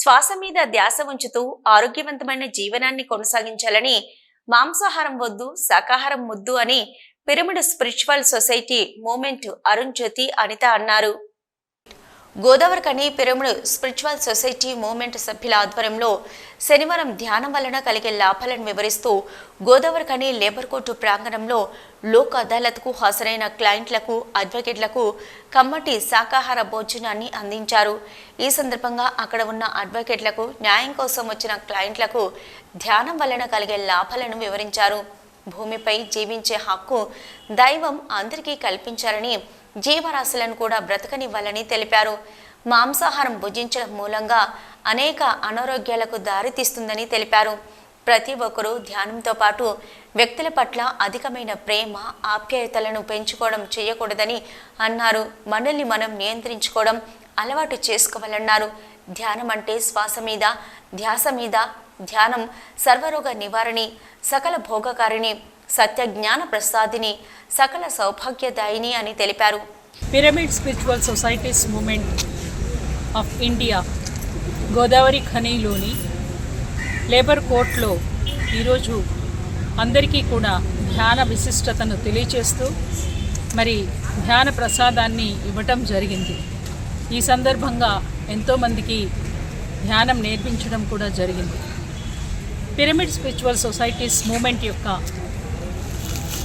శ్వాస మీద ధ్యాస ఉంచుతూ ఆరోగ్యవంతమైన జీవనాన్ని కొనసాగించాలని మాంసాహారం వద్దు శాకాహారం ముద్దు అని pyramid spiritual society movement Arun Jyothi Anitha అన్నారు. గోదావరికని పిరమిడ్ స్పిరిచువల్ సొసైటీ మూవ్మెంట్ సభ్యుల ఆధ్వర్యంలో శనివారం ధ్యానం వలన కలిగే లాభాలను వివరిస్తూ గోదావరికని లేబర్ కోర్టు ప్రాంగణంలో లోక్ అదాలత్కు హాజరైన క్లయింట్లకు అడ్వకేట్లకు కమ్మటి శాకాహార భోజనాన్ని అందించారు. ఈ సందర్భంగా అక్కడ ఉన్న అడ్వకేట్లకు న్యాయం కోసం వచ్చిన క్లయింట్లకు ధ్యానం వలన కలిగే లాభాలను వివరించారు. భూమిపై జీవించే హక్కు దైవం అందరికీ కల్పించారని జీవరాశులను కూడా బ్రతకనివ్వాలని తెలిపారు. మాంసాహారం భుజించడం మూలంగా అనేక అనారోగ్యాలకు దారితీస్తుందని తెలిపారు. ప్రతి ఒక్కరూ ధ్యానంతో పాటు వ్యక్తుల పట్ల అధికమైన ప్రేమ ఆప్యాయతలను పెంచుకోవడం చేయకూడదని అన్నారు. మనల్ని మనం నియంత్రించుకోవడం అలవాటు చేసుకోవాలన్నారు. ధ్యానం అంటే శ్వాస మీద ధ్యాస మీద ధ్యానం సర్వరోగ నివారణి సకల భోగకారిణి సత్య జ్ఞాన ప్రసాదిని సకల సౌభాగ్యదాయిని అని తెలిపారు. Pyramid spiritual societies movement of India Godavari ఖనీలోని labour కోర్ట్లో ఈరోజు అందరికీ కూడా ధ్యాన విశిష్టతను తెలియచేస్తూ మరి ధ్యాన ప్రసాదాన్ని ఇవ్వటం జరిగింది. ఈ సందర్భంగా ఎంతోమందికి ధ్యానం నేర్పించడం కూడా జరిగింది. పిరమిడ్ స్పిరిచువల్ సొసైటీస్ మూమెంట్ యొక్క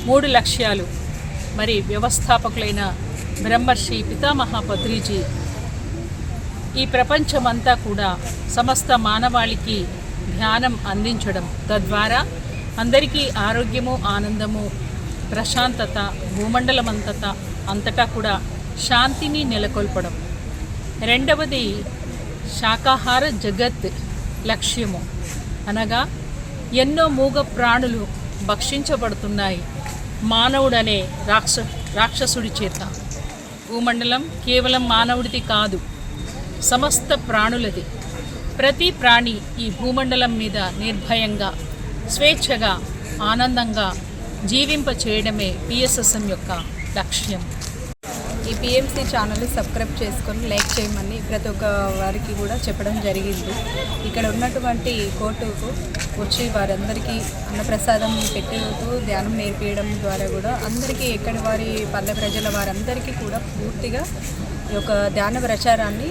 మూడు లక్ష్యాలు. మరి వ్యవస్థాపకులైన బ్రహ్మర్షి పితామహ పత్రిజీ ఈ ప్రపంచమంతా కూడా సమస్త మానవాళికి ధ్యానం అందించడం తద్వారా అందరికీ ఆరోగ్యము ఆనందము ప్రశాంతత భూమండలమంతత అంతటా కూడా శాంతిని నెలకొల్పడం. రెండవది శాకాహార జగత్ లక్ష్యము. అనగా ఎన్నో మూగ ప్రాణులు భక్షించబడుతున్నాయి. మానవుడనే రాక్ష రాక్షసుడి చేత. భూమండలం కేవలం మానవుడిది కాదు సమస్త ప్రాణులది. ప్రతి ప్రాణి ఈ భూమండలం మీద నిర్భయంగా స్వేచ్ఛగా ఆనందంగా జీవింప చేయడమే పిఎస్ఎస్ఎం యొక్క లక్ష్యం. ఈ పిఎంసీ ఛానల్ సబ్స్క్రైబ్ చేసుకొని లైక్ చేయమని ప్రతి ఒక్క వారికి కూడా చెప్పడం జరిగింది. ఇక్కడ ఉన్నటువంటి కోర్టుకు వచ్చి వారందరికీ అన్నప్రసాదం పెట్టుతూ ధ్యానం నేర్పించడం ద్వారా కూడా అందరికీ ఎక్కడి వారి పల్లె ప్రజల వారందరికీ కూడా పూర్తిగా ఈ యొక్క ధ్యాన ప్రచారాన్ని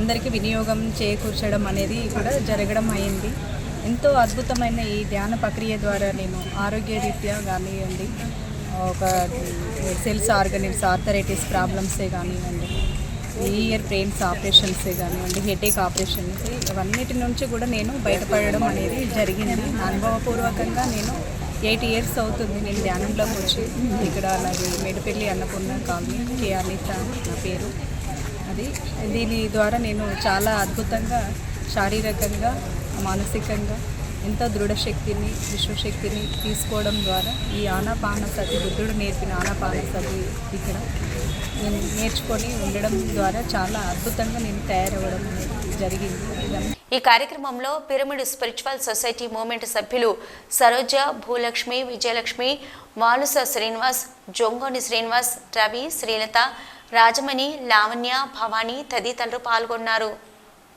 అందరికీ వినియోగం చేకూర్చడం అనేది కూడా జరగడం అయింది. ఎంతో అద్భుతమైన ఈ ధ్యాన ప్రక్రియ ద్వారా నేను ఆరోగ్య రీత్యా కానివ్వండి ఒక సెల్స్ ఆర్గనిక్స్ ఆర్థరైటిస్ ప్రాబ్లమ్సే కానివ్వండి ఇయర్ పెయిన్స్ ఆపరేషన్సే కానివ్వండి హెడేక్ ఆపరేషన్స్ ఇవన్నిటి నుంచి కూడా నేను బయటపడడం అనేది జరిగింది. అనుభవపూర్వకంగా నేను ఎయిట్ ఇయర్స్ అవుతుంది నేను ధ్యానంలోకి వచ్చి. ఇక్కడ అలాగే మేడిపల్లి అన్నపూర్ణ కాలనీ కేఆర్నిత నా పేరు. అది దీని ద్వారా నేను చాలా అద్భుతంగా శారీరకంగా మానసికంగా ఎంతో దృఢశక్తిని విశ్వశక్తిని తీసుకోవడం ద్వారా ఈ ఆనాపాన సతి బుద్ధుడు నేర్పిన ఆనాపాన సతి ఇక్కడ నేను నేర్చుకొని ఉండడం ద్వారా చాలా అద్భుతంగా నేను తయారవ్వడం జరిగింది. ఈ కార్యక్రమంలో పిరమిడ్ స్పిరిచువల్ సొసైటీ మూమెంట్ సభ్యులు సరోజ భూలక్ష్మి విజయలక్ష్మి మాలుస శ్రీనివాస్ జొంగోని శ్రీనివాస్ రవి శ్రీలత రాజమణి లావణ్య భవానీ తదితరులు పాల్గొన్నారు.